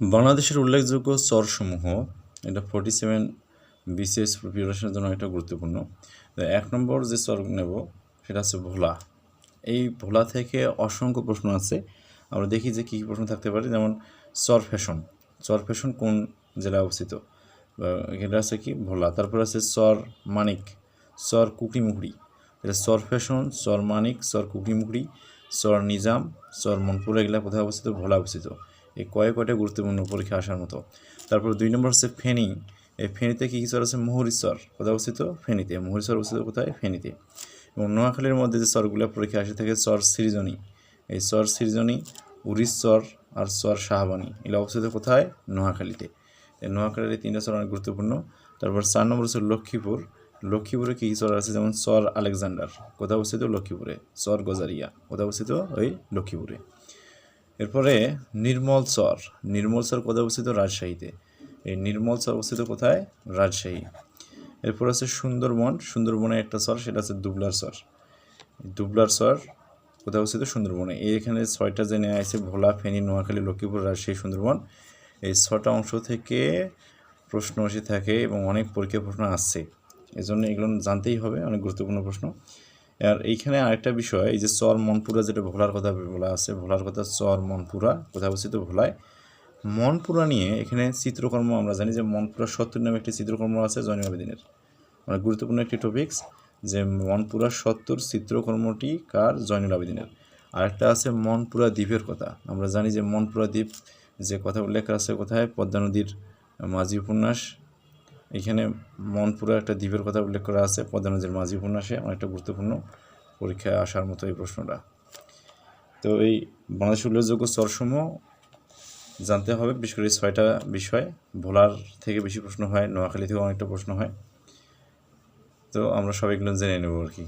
বাংলাদেশের উল্লেখযোগ্য চরসমূহ, এটা ফোর্টি সেভেন বিসিএস প্রিপারেশনের জন্য এটা গুরুত্বপূর্ণ। এক নম্বর যে চর নেব, সেটা হচ্ছে ভোলা। এই ভোলা থেকে অসংখ্য প্রশ্ন আছে। আমরা দেখি যে কী কী প্রশ্ন থাকতে পারে। যেমন, চর ফ্যাশন। চর ফ্যাশন কোন জেলায় অবস্থিত? এটা আছে কি? ভোলা। তারপর আছে চর মানিক। চর কুকরিমুকড়ি এটা চর ফ্যাশন, চর মানিক, চর কুকরিমুকড়ি চর নিজাম, চর মনপুর, এগুলা কোথায় অবস্থিত? ভোলা অবস্থিত। এই কয় কয়টা গুরুত্বপূর্ণ পরীক্ষা আসার মতো। তারপর দুই নম্বর হচ্ছে ফেনী। এই ফেনীতে কী কী চর আছে? মুহুরিচর। কোথায় অবস্থিত? ফেনীতে। মুহুরিচর অবস্থিত কোথায়? ফেনীতে। এবং নোয়াখালীর মধ্যে যে চরগুলো পরীক্ষা আসে থাকে, চর সৃজনী। এই চর সৃজনী উড়িস চর আর চর শাহবানী, এগুলো অবস্থিত কোথায়? নোয়াখালীতে। নোয়াখালীর এই তিনটা চর অনেক গুরুত্বপূর্ণ। তারপর চার নম্বর হচ্ছে লক্ষ্মীপুর। লক্ষ্মীপুরে কী কী চর আছে? যেমন চর আলেকজান্ডার। কোথায় অবস্থিত? লক্ষ্মীপুরে। চর গজারিয়া। কোথায় অবস্থিত? ওই লক্ষ্মীপুরে। এরপরে নির্মল চর নির্মল চর কোথায় অবস্থিত? রাজশাহীতে। এই নির্মল চর অবস্থিত কোথায়? রাজশাহী। এরপর আছে সুন্দরবন। সুন্দরবনে একটা চর সেটা আছে দুবলার চর দুবলার চর কোথায় অবস্থিত? সুন্দরবনে। এই এখানে ছয়টা যে নেওয়া আছে, ভোলা, ফেনী, নোয়াখালী, লক্ষ্মীপুর, রাজশাহী, সুন্দরবন। এই ছটা অংশ থেকে প্রশ্ন এসে থাকে এবং অনেক পরীক্ষা প্রশ্ন আসছে। এজন্য এগুলো জানতেই হবে, অনেক গুরুত্বপূর্ণ প্রশ্ন। আর এইখানে আরেকটা বিষয়, এই যে চর মনপুরা যেটা ভোলার কথা বলা আছে, ভোলার কথা চর মনপুরা কোথায় অবস্থিত ভোলায়। মনপুরা নিয়ে এখানে চিত্রকর্ম আমরা জানি যে মনপুরা সত্তর নামে একটি চিত্রকর্ম আছে জয়নুল আবেদিনের অনেক গুরুত্বপূর্ণ একটি টপিকস যে মনপুরা সত্তর চিত্রকর্মটি কার? জয়নুল আবেদিনের আরেকটা আছে মনপুরা দ্বীপের কথা। আমরা জানি যে মনপুরা দ্বীপ যে কথা উল্লেখ আছে কোথায়? পদ্মা নদীর মাঝি উপন্যাস এখানে মনপুরা একটা দ্বীপের কথা উল্লেখ করা আছে, পদ্মা মাঝি উপন্যাসে অনেকটা গুরুত্বপূর্ণ পরীক্ষায় আসার মতো এই প্রশ্নটা। তো এই বাংলাদেশ উল্লেখযোগ্য চরসমূহ জানতে হবে, বিশেষ করে ছয়টা বিষয়। ভোলার থেকে বেশি প্রশ্ন হয়, নোয়াখালী থেকেও অনেকটা প্রশ্ন হয়। তো আমরা সবাই এগুলো জেনে নেব আর কি।